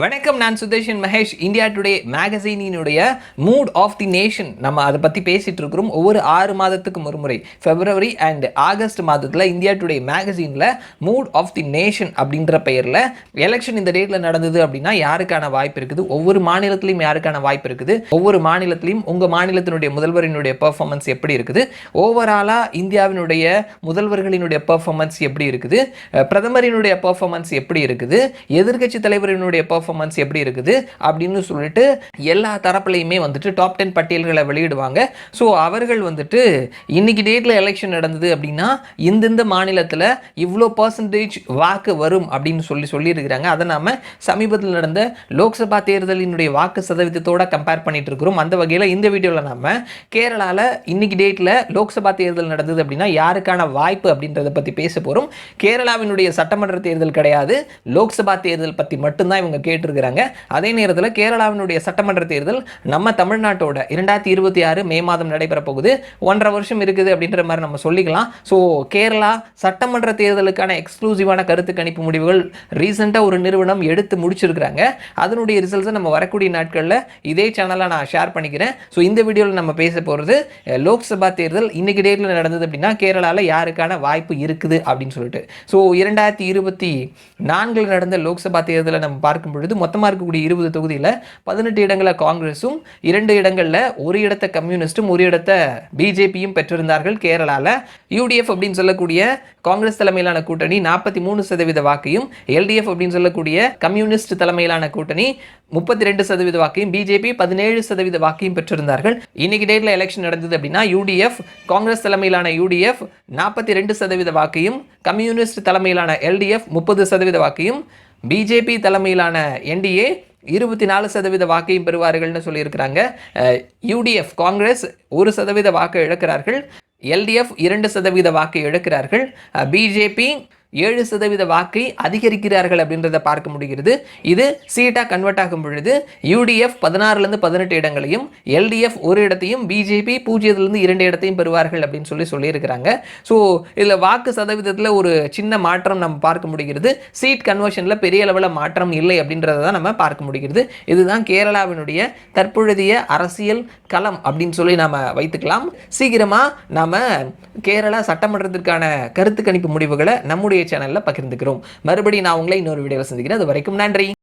வணக்கம் நான் Sudarshan Mahesh. India today மேகசீனினுடைய மூட் ஆஃப் தி நேஷன். நம்ம அதை பற்றி பேசிட்டு இருக்கிறோம். ஒவ்வொரு ஆறு மாதத்துக்கு ஒரு முறை. பிப்ரவரி அண்ட் ஆகஸ்ட் மாதத்தில் இந்தியா டுடே மேகசீனில் மூட் ஆஃப் தி நேஷன் அப்படின்ற பெயரில் எலெக்ஷன் இந்த டேட்டில் நடந்தது அப்படின்னா யாருக்கான வாய்ப்பு இருக்குது? ஒவ்வொரு மாநிலத்திலையும் யாருக்கான வாய்ப்பு இருக்குது? ஒவ்வொரு மாநிலத்திலையும் உங்கள் மாநிலத்தினுடைய முதல்வரினுடைய பெர்ஃபார்மன்ஸ் எப்படி இருக்குது? ஓவராலாக இந்தியாவினுடைய முதல்வர்களினுடைய பெர்ஃபார்மன்ஸ் எப்படி இருக்குது? பிரதமரினுடைய பெர்ஃபார்மன்ஸ் எப்படி இருக்குது? எதிர்க்கட்சி தலைவரினுடைய பெர்ஃபார்மன்ஸ் பர்ஃபார்மன்ஸ் எப்படி இருக்குது அப்படின்னு சொல்லிட்டு எல்லா தரப்புலையுமே வந்துட்டு டாப் டென் பட்டியல்களை வெளியிடுவாங்க. ஸோ அவர்கள் வந்துட்டு இன்னைக்கு டேட்டில் எலெக்ஷன் நடந்தது அப்படின்னா இந்தந்த மாநிலத்தில் இவ்வளோ பர்சன்டேஜ் வாக்கு வரும் அப்படின்னு சொல்லி சொல்லியிருக்கிறாங்க. அதை நாம சமீபத்தில் நடந்த லோக்சபா தேர்தலினுடைய வாக்கு சதவீதத்தோட கம்பேர் பண்ணிட்டு இருக்கிறோம். அந்த வகையில் இந்த வீடியோவில் நாம கேரளாவில் இன்னைக்கு டேட்டில் லோக்சபா தேர்தல் நடந்தது அப்படின்னா யாருக்கான வாய்ப்பு அப்படின்றத பற்றி பேச போகிறோம் கேரளாவினுடைய சட்டமன்ற தேர்தல் கிடையாது. லோக்சபா தேர்தல் பற்றி மட்டும்தான் இவங்க கேட்டிருக்கிறாங்க. அதே நேரத்தில் கேரளாவினுடைய சட்டமன்ற தேர்தல் நம்ம தமிழ்நாட்டோட இரண்டாயிரத்தி இருபத்தி ஆறு மே மாதம் நடைபெற போகுது ஒன்றரை வருஷம் இருக்குது அப்படின்ற மாதிரி நம்ம சொல்லிக்கலாம். ஸோ கேரளா சட்டமன்ற தேர்தலுக்கான எக்ஸ்க்ளூசிவான கருத்து கணிப்பு முடிவுகள் ரீசெண்டாக ஒரு நிறுவனம் எடுத்து முடிச்சிருக்கிறாங்க. அதனுடைய ரிசல்ட்ஸை நம்ம வரக்கூடிய நாட்களில் இதே சேனலில் நான் ஷேர் பண்ணிக்கிறேன். ஸோ இந்த வீடியோவில் நம்ம பேச போகிறது லோக்சபா தேர்தல் இன்னைக்கு டேட்டில் நடந்தது அப்படின்னா கேரளாவில் யாருக்கான வாய்ப்பு இருக்குது அப்படின்னு சொல்லிட்டு. ஸோ இரண்டாயிரத்தி இருபத்தி நான்கில் நடந்த லோக்சபா தேர்தலை நம்ம பார்க்கும் பொழுது மொத்தமாக இருக்கக்கூடிய இருபது தொகுதியில் பதினெட்டு இடங்களில் காங்கிரஸும் இரண்டு இடங்களில் ஒரு இடத்த கம்யூனிஸ்டும் ஒரு இடத்த பிஜேபியும் பெற்றிருந்தார்கள் கேரளாவில் யூடிஎஃப் அப்படின்னு சொல்லக்கூடிய காங்கிரஸ் தலைமையிலான கூட்டணி நாற்பத்தி மூணு சதவீத வாக்கையும் எல்டிஎஃப் அப்படின்னு சொல்லக்கூடிய கம்யூனிஸ்ட் தலைமையிலான கூட்டணி முப்பத்தி ரெண்டு சதவீத வாக்கையும் பிஜேபி பதினேழு சதவீத வாக்கையும் பெற்றிருந்தார்கள். இன்னைக்கு டேட்டில் எலெக்ஷன் நடந்தது அப்படின்னா யூடிஎஃப் காங்கிரஸ் தலைமையிலான யூடிஎஃப் நாற்பத்தி ரெண்டு சதவீத வாக்கையும் கம்யூனிஸ்ட் தலைமையிலான எல்டிஎஃப் முப்பது சதவீத வாக்கையும் பிஜேபி தலைமையிலான என்டிஏ இருபத்தி நாலு சதவீத வாக்கையும் பெறுவார்கள்னு சொல்லியிருக்கிறாங்க. யூடிஎஃப் காங்கிரஸ் ஒரு சதவீத வாக்கை இழக்கிறார்கள். எல்டிஎஃப் இரண்டு சதவீத வாக்கை இழக்கிறார்கள். பிஜேபி ஏழு சதவீத வாக்கை அதிகரிக்கிறார்கள் அப்படின்றத பார்க்க முடிகிறது. இது சீட்டாக கன்வெர்ட் ஆகும் பொழுது யூடிஎஃப் பதினாறுலேருந்து பதினெட்டு இடங்களையும் எல்டிஎஃப் ஒரு இடத்தையும் பிஜேபி பூஜ்ஜியத்திலிருந்து இரண்டு இடத்தையும் பெறுவார்கள் அப்படின்னு சொல்லி சொல்லியிருக்கிறாங்க. ஸோ இதில் வாக்கு சதவீதத்தில் ஒரு சின்ன மாற்றம் நம்ம பார்க்க முடிகிறது. சீட் கன்வர்ஷனில் பெரிய அளவில் மாற்றம் இல்லை அப்படின்றத தான் நம்ம பார்க்க முடிகிறது. இதுதான் கேரளாவினுடைய தற்பொழுதைய அரசியல் களம் அப்படின்னு சொல்லி நாம் வைத்துக்கலாம். சீக்கிரமாக நாம் கேரளா சட்டமன்றத்திற்கான கருத்து கணிப்பு முடிவுகளை நம்முடைய சேனலில் பகிர்ந்துக்கிறோம். மறுபடியும் நான் உங்களை இன்னொரு வீடியோவில் சந்திக்கிறேன். அது வரைக்கும் நன்றி.